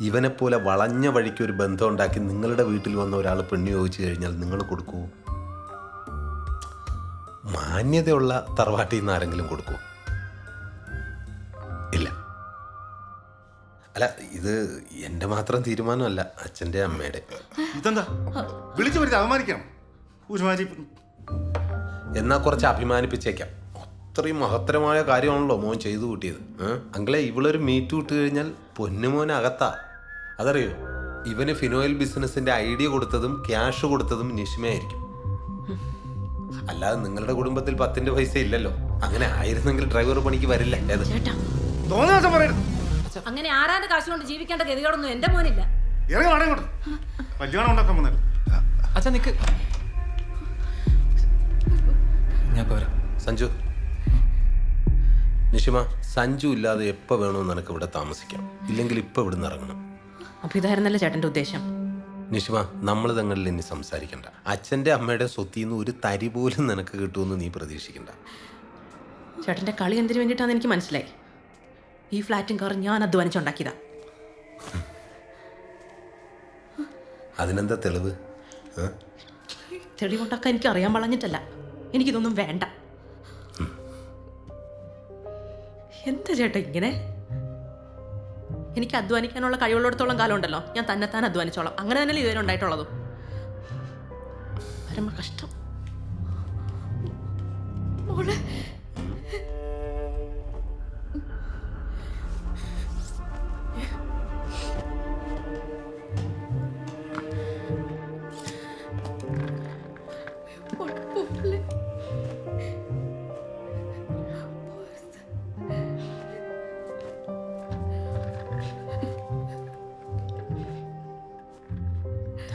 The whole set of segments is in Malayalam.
ഇവനെപ്പോലെ വളഞ്ഞ വഴിക്ക് ഒരു ബന്ധം ഉണ്ടാക്കി നിങ്ങളുടെ വീട്ടിൽ വന്ന ഒരാൾ പെണ്ണു ചോദിച്ചു കഴിഞ്ഞാൽ നിങ്ങൾ കൊടുക്കൂ? മാന്യതയുള്ള തറവാട്ടിൽ നിന്ന് ആരെങ്കിലും കൊടുക്കൂ? ഇല്ല. അല്ല ഇത് എന്റെ മാത്രം തീരുമാനമല്ല അച്ഛന്റെ അമ്മയുടെ. ഇതെന്താ? വിളിച്ചു വരുത്തി എന്നാ കുറച്ച് അഭിമാനിപ്പിച്ചേക്കാം. അത്രയും മഹത്തരമായ കാര്യമാണല്ലോ മോൻ ചെയ്തു കൂട്ടിയത്? അങ്കിളെ ഇവളൊരു മീറ്റ് വിട്ട് കഴിഞ്ഞാൽ പൊന്നുമോൻ അകത്താ അതറിയോ? ഇവന് ഫിനോയിൽ ബിസിനസിന്റെ ഐഡിയ കൊടുത്തതും ക്യാഷ് കൊടുത്തതും നിഷ്മയായിരിക്കും അല്ലാതെ നിങ്ങളുടെ കുടുംബത്തിൽ പത്തിന്റെ പൈസ ഇല്ലല്ലോ. അങ്ങനെ ആയിരുന്നെങ്കിൽ ഡ്രൈവർ പണിക്ക് വരില്ല. ഏത്? അങ്ങനെ ആരാന്റെ കാശ് കൊണ്ട് ജീവിക്കേണ്ട ഗതികളൊന്നും എന്റെ മോനില്ല. അച്ഛാ നിക്ക്. ഞാൻ സഞ്ജു. നിഷിമ സഞ്ജു ഇല്ലാതെ എപ്പോ വേണമെന്ന് നിനക്ക് ഇവിടെ താമസിക്കാം. ഇല്ലെങ്കിൽ ഇപ്പൊ ഇവിടുന്ന് ഇറങ്ങണം. അപ്പൊ ഇതായിരുന്നല്ലേ ചേട്ടന്റെ ഉദ്ദേശം? നിഷിമ നമ്മൾ തങ്ങളിൽ ഇനി സംസാരിക്കണ്ട. അച്ഛന്റെ അമ്മയുടെ സ്വത്തിൽ നിന്ന് ഒരു തരി പോലും നിനക്ക് കിട്ടുമെന്ന് നീ പ്രതീക്ഷിക്കണ്ട. ചേട്ടന്റെ കളി എന്തിനു വേണ്ടിയിട്ടാന്ന് എനിക്ക് മനസ്സിലായി. ഈ ഫ്ലാറ്റും കാറും ഞാൻ അധ്വാനിച്ചുണ്ടാക്കിയതാ. അതിനെന്താ തെളിവ്? തെളിവുണ്ടാക്കാൻ എനിക്ക് അറിയാൻ വളഞ്ഞിട്ടല്ല. എനിക്കിതൊന്നും വേണ്ട. എന്താ ചേട്ടാ ഇങ്ങനെ? എനിക്ക് അധ്വാനിക്കാനുള്ള കഴിവുള്ളിടത്തോളം കാലം ഉണ്ടല്ലോ ഞാൻ തന്നെത്താൻ അധ്വാനിച്ചോളാം. അങ്ങനെ തന്നെയല്ലേ ഇതുവരെ ഉണ്ടായിട്ടുള്ളതും. കഷ്ടം.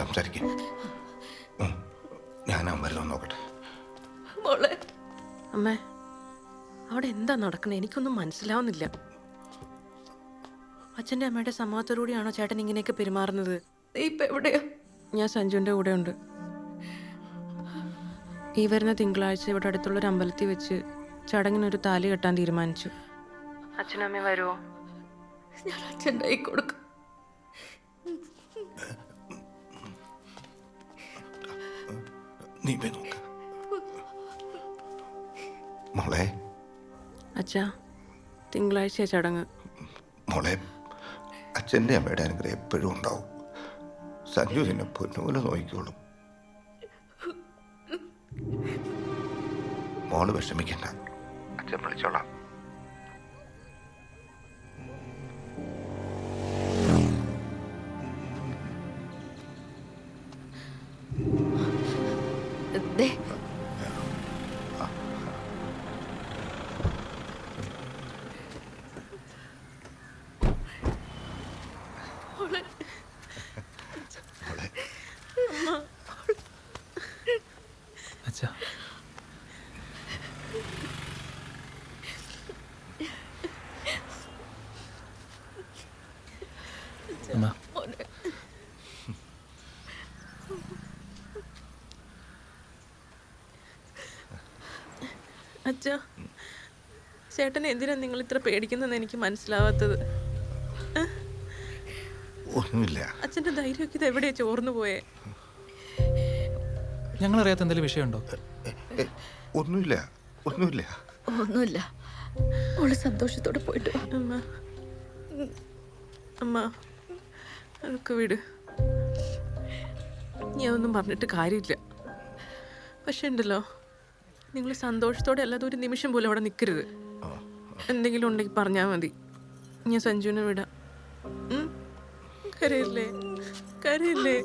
സംസാരിക്കും. ഞാൻ അമ്മരുന്ന് നോക്കട്ടെ. മോളെ. അമ്മേ അവിടെ എന്താ നടക്കുന്നത് എനിക്കൊന്നും മനസ്സിലാവുന്നില്ല. അച്ഛന്റെ അമ്മയുടെ സമ്മതത്തോടുകൂടിയാണോ ചേട്ടൻ ഇങ്ങനെയൊക്കെ പെരുമാറുന്നത്? ഇപ്പൊ എവിടെയാ? ഞാൻ സഞ്ജുവിന്റെ കൂടെ ഉണ്ട് ഈ വരുന്ന തിങ്കളാഴ്ച ഇവിടെ അടുത്തുള്ള ഒരു അമ്പലത്തിൽ വെച്ച് ചടങ്ങിനൊരു താലി കെട്ടാൻ തീരുമാനിച്ചു. അച്ഛനമ്മ വരുമോ ഞാൻ അച്ഛന്റെ കൈ കൊടുക്കും. നീ പോയി നോക്ക. മോളെ. അച്ഛാ തിങ്കളാഴ്ച ചടങ്ങ്. മോളെ അച്ഛന്റെ അമ്മയുടെ അനുഗ്രഹം എപ്പോഴും ഉണ്ടാവും. സഞ്ജു നിന്നെ പൊന്നുപോലെ നോക്കിക്കോളും. മോൾ വിഷമിക്കണ്ട. അച്ഛൻ വിളിച്ചോളാം. അച്ഛാ ചേട്ടൻ എന്തിനാ നിങ്ങൾ ഇത്ര പേടിക്കുന്നതെന്ന് എനിക്ക് മനസ്സിലാവാത്തത്? ഒന്നുമില്ല. അച്ഛന്റെ ധൈര്യമൊക്കെ ഇത് എവിടെയാ ചോർന്നു പോയേ? ഞങ്ങൾ അറിയാത്ത എന്തെങ്കിലും വിഷയമുണ്ടോ? ഒന്നുമില്ല ഒന്നുമില്ല. ഒന്നുമില്ല. ഓൾ സന്തോഷത്തോടെ പോയിട്ട് അമ്മ അമ്മ അതൊക്കെ വിട്. ഞാൻ ഒന്നും പറഞ്ഞിട്ട് കാര്യമില്ല. പക്ഷെ ഉണ്ടല്ലോ നിങ്ങൾ സന്തോഷത്തോടെ അല്ലാതെ ഒരു നിമിഷം പോലും അവിടെ നിൽക്കരുത് എന്തെങ്കിലും ഉണ്ടെങ്കിൽ പറഞ്ഞാൽ മതി. ഞാൻ സഞ്ജുവിനെ വിടാം? കരയില്ലേ? കരയില്ലേ?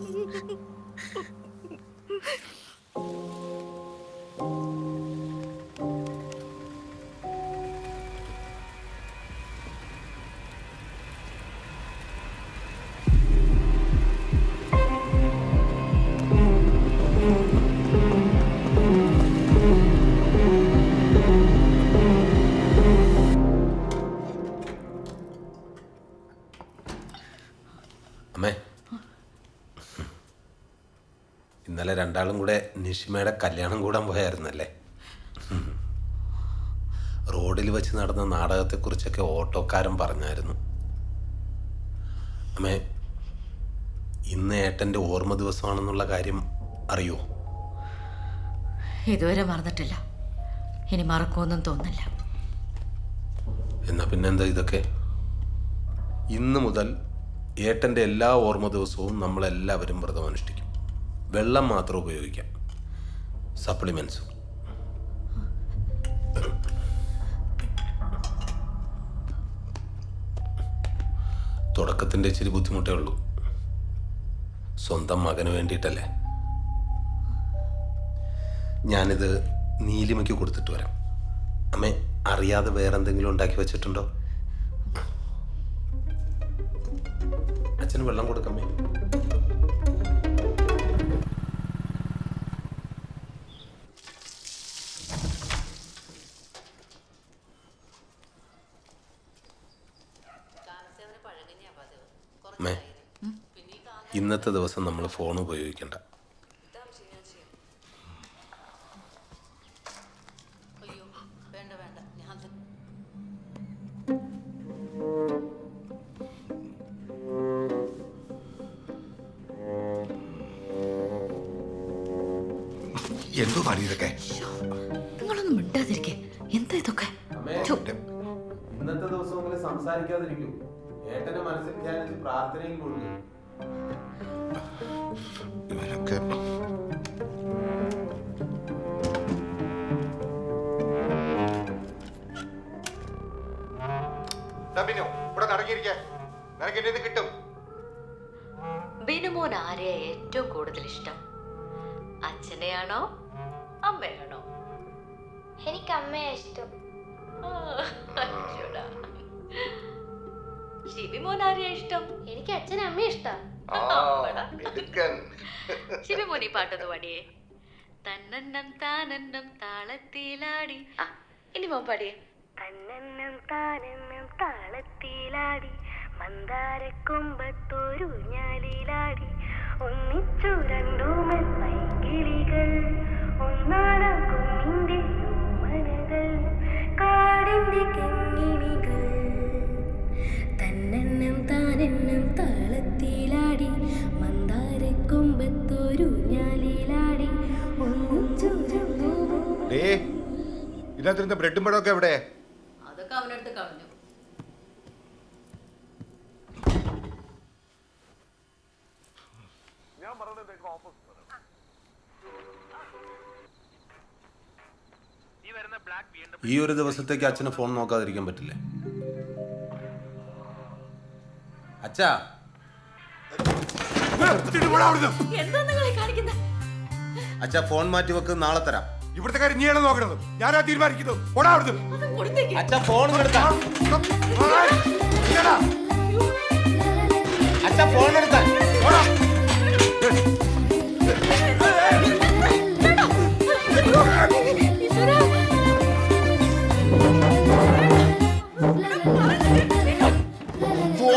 അമ്മേ. ഇന്നലെ രണ്ടാളും കൂടെ നിഷിമയുടെ കല്യാണം കൂടാൻ പോയായിരുന്നല്ലേ? റോഡിൽ വെച്ച് നടന്ന നാടകത്തെക്കുറിച്ചൊക്കെ ഓട്ടോക്കാരൻ പറഞ്ഞായിരുന്നു. അമ്മേ ഇന്ന് ഏട്ടന്റെ ഓർമ്മ ദിവസമാണെന്നുള്ള കാര്യം അറിയോ? ഇതുവരെ മറന്നിട്ടില്ല. ഇനി മറക്കുമെന്നും തോന്നില്ല എന്നാ പിന്നെന്താ ഇതൊക്കെ? ഇന്ന് മുതൽ ഏട്ടന്റെ എല്ലാ ഓർമ്മ ദിവസവും നമ്മളെല്ലാവരും വ്രതം അനുഷ്ഠിക്കും. വെള്ളം മാത്രം ഉപയോഗിക്കാം. സപ്ലിമെൻസ് തുടക്കത്തിന്റെ ഇച്ചിരി ബുദ്ധിമുട്ടേ ഉള്ളൂ. സ്വന്തം മകന് വേണ്ടിയിട്ടല്ലേ? ഞാനിത് നീലിമയ്ക്ക് കൊടുത്തിട്ട് വരാം. അമ്മേ അറിയാതെ വേറെന്തെങ്കിലും ഉണ്ടാക്കി വെച്ചിട്ടുണ്ടോ? അച്ഛന് വെള്ളം കൊടുക്കമ്മേ. ഇന്നത്തെ ദിവസം നമ്മൾ ഫോൺ ഉപയോഗിക്കണ്ട. എന്തോ പാടി ഇതൊക്കെ. നിങ്ങളൊന്നും മിണ്ടാതിരിക്കേ. എന്താ ഇതൊക്കെ? ഇന്നത്തെ ദിവസം സംസാരിക്കാതിരിക്കൂ. ഏട്ടനെ മനസ്സിൽ ധ്യാനിച്ച് പ്രാർത്ഥനയും കൊടുക്കും ഇവനൊക്കെ ബിനുമോൻ ആരെയാ ഏറ്റവും കൂടുതൽ ഇഷ്ടം? അച്ഛനെയാണോ അമ്മയാണോ എനിക്ക് അമ്മയെ ഇഷ്ടം. ആ, അച്ചോടാ. ആരെയാ ഇഷ്ടം? എനിക്ക് അച്ഛനെ അമ്മയെ ഇഷ്ടം. ശിവമോൻ ഈ പാട്ടൊന്ന് പാടിയേ. തന്നന്നം താനന്നം താളത്തിലാടി. ആ ഇനി മോൻ പാടിയേ. തന്നെന്നും താനെന്നും താളത്തിലാടി. താളത്തിലാടി മന്ദാരക്കൊമ്പത്തൊരു ഞാലിലാടി. ഒന്നിച്ചു രണ്ടു ഡേ ഇതിനകത്തിരുന്ന ബ്രെഡും പഴമൊക്കെ എവിടെ? അതൊക്കെ അവനടുത്ത് കളഞ്ഞു. ഈ ഒരു ദിവസത്തേക്ക് അച്ഛന് ഫോൺ നോക്കാതിരിക്കാൻ പറ്റില്ലേ? അച്ഛാ. അച്ഛാ ഫോൺ മാറ്റി വെക്ക് നാളെ തരാം. ഇവിടുത്തെ കാര്യം നീയാണ് നോക്കണത്? ഞാനാ തീരുമാനിക്കുന്നത്. ഓടാ അവിടുന്ന്. അത് അച്ഛാ ഫോൺ. അച്ഛാ ഫോൺ എടുക്കാൻ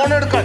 ഫോൺ എടുക്കാൻ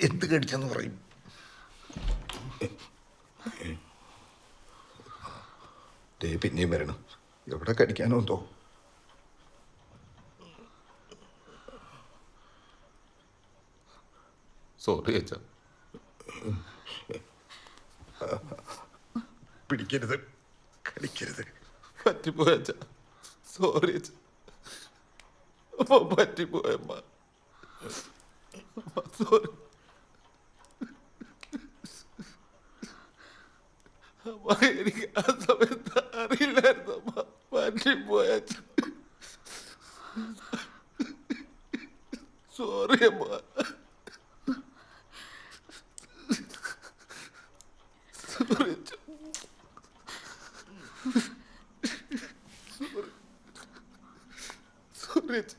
എന്ത് കടിച്ചെന്ന് പറയും. ദേ പിന്നെയും വരണം. എവിടെ കടിക്കാനോ എന്തോ. സോറി അച്ഛ. പിടിക്കരുത്. കടിക്കരുത്. പറ്റിപ്പോയ അച്ഛ. സോറി അച്ഛ. പറ്റിപ്പോയമ്മ സോറി അമ്മ എനിക്ക് ആ സമയത്ത് അറിയില്ലായിരുന്നു. അമ്മ പറ്റിപ്പോയ സോറി അമ്മ സോറി അച്ഛ സോറി അച്ഛ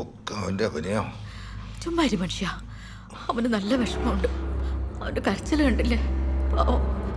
ഒക്കെ അവന്റെ ചുമ്മാരി മനുഷ്യ. അവന് നല്ല വിഷമമുണ്ട്. അവന്റെ കരച്ചിൽ കണ്ടില്ലേ? പാവം.